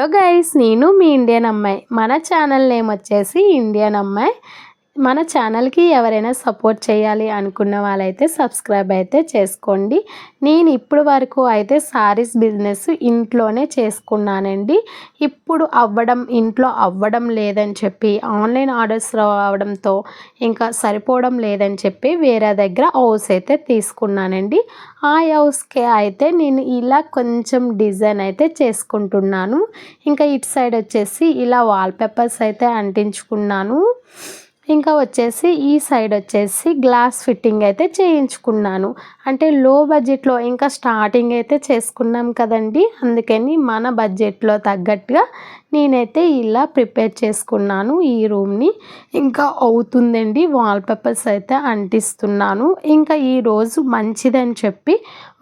Hello guys నేను మీ Indian అమ్మాయి. మన ఛానల్ నేమ్ వచ్చేసి ఇండియన్ అమ్మాయి. మన ఛానల్కి ఎవరైనా సపోర్ట్ చేయాలి అనుకున్న వాళ్ళైతే సబ్స్క్రైబ్ అయితే చేసుకోండి. నేను ఇప్పుడు వరకు అయితే సారీస్ బిజినెస్ ఇంట్లోనే చేసుకున్నానండి. ఇప్పుడు అవ్వడం ఇంట్లో అవ్వడం లేదని చెప్పి ఆన్లైన్ ఆర్డర్స్ రావడంతో ఇంకా సరిపోవడం లేదని చెప్పి వేరే దగ్గర హౌస్ అయితే తీసుకున్నానండి. ఆ హౌస్కి అయితే నేను ఇలా కొంచెం డిజైన్ అయితే చేసుకుంటున్నాను. ఇంకా ఇటు సైడ్ వచ్చేసి ఇలా వాల్పేపర్స్ అయితే అంటించుకున్నాను. ఇంకా వచ్చేసి ఈ సైడ్ వచ్చేసి గ్లాస్ ఫిట్టింగ్ అయితే చేయించుకున్నాను. అంటే లో బడ్జెట్లో ఇంకా స్టార్టింగ్ అయితే చేసుకున్నాం కదండి. అందుకని మన బడ్జెట్లో తగ్గట్టుగా నేనైతే ఇలా ప్రిపేర్ చేసుకున్నాను ఈ రూమ్ని ఇంకా అవుతుందండి వాల్పేపర్స్ అయితే అంటిస్తున్నాను. ఇంకా ఈరోజు మంచిదని చెప్పి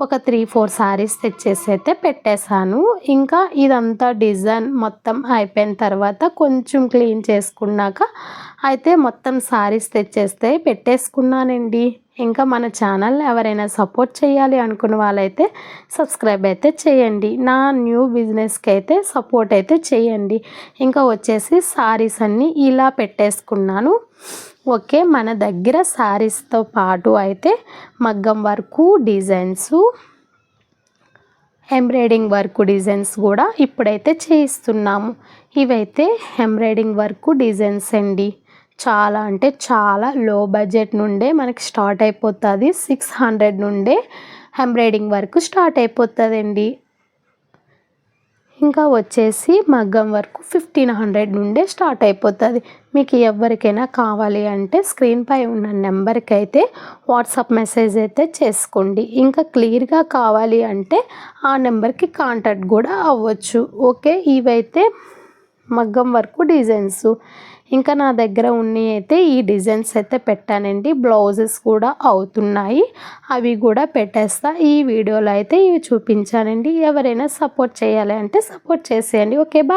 ఒక త్రీ ఫోర్ శారీస్ తెచ్చేసి అయితే పెట్టేశాను. ఇంకా ఇదంతా డిజైన్ మొత్తం అయిపోయిన తర్వాత కొంచెం క్లీన్ చేసుకున్నాక అయితే మొత్తం మొత్తం శారీస్ తెచ్చేస్తే పెట్టేసుకున్నానండి. ఇంకా మన ఛానల్ ఎవరైనా సపోర్ట్ చేయాలి అనుకున్న వాళ్ళైతే సబ్స్క్రైబ్ అయితే చేయండి. నా న్యూ బిజినెస్కి అయితే సపోర్ట్ అయితే చేయండి. ఇంకా వచ్చేసి శారీస్ అన్నీ ఇలా పెట్టేసుకున్నాను. ఓకే మన దగ్గర శారీస్తో పాటు అయితే మగ్గం work designs embroidering work designs కూడా ఇప్పుడైతే చేయిస్తున్నాము. ఇవైతే ఎంబ్రాయిడింగ్ వర్క్ డిజైన్స్ అండి చాలా అంటే చాలా లో బడ్జెట్ నుండే మనకి స్టార్ట్ అయిపోతుంది. సిక్స్ హండ్రెడ్ నుండే ఎంబ్రాయిడింగ్ వర్క్ స్టార్ట్ అయిపోతుందండి. ఇంకా వచ్చేసి మగ్గం వర్క్ ఫిఫ్టీన్ హండ్రెడ్ నుండే స్టార్ట్ అయిపోతుంది. మీకు ఎవరికైనా కావాలి అంటే స్క్రీన్పై ఉన్న నెంబర్కి అయితే వాట్సాప్ మెసేజ్ అయితే చేసుకోండి. ఇంకా క్లియర్గా కావాలి అంటే ఆ నెంబర్కి కాంటాక్ట్ కూడా అవ్వచ్చు. ఓకే? ఇవైతే మగ్గం వర్క్ డిజైన్స్ ఇంకా నా దగ్గర ఉన్నాయి అయితే ఈ డిజైన్స్ అయితే పెట్టానండి. బ్లౌజెస్ కూడా అవుతున్నాయి. అవి కూడా పెట్టేస్తా. ఈ వీడియోలో అయితే ఇవి చూపించానండి. ఎవరైనా సపోర్ట్ చేయాలి అంటే సపోర్ట్ చేసేయండి. Okay bye.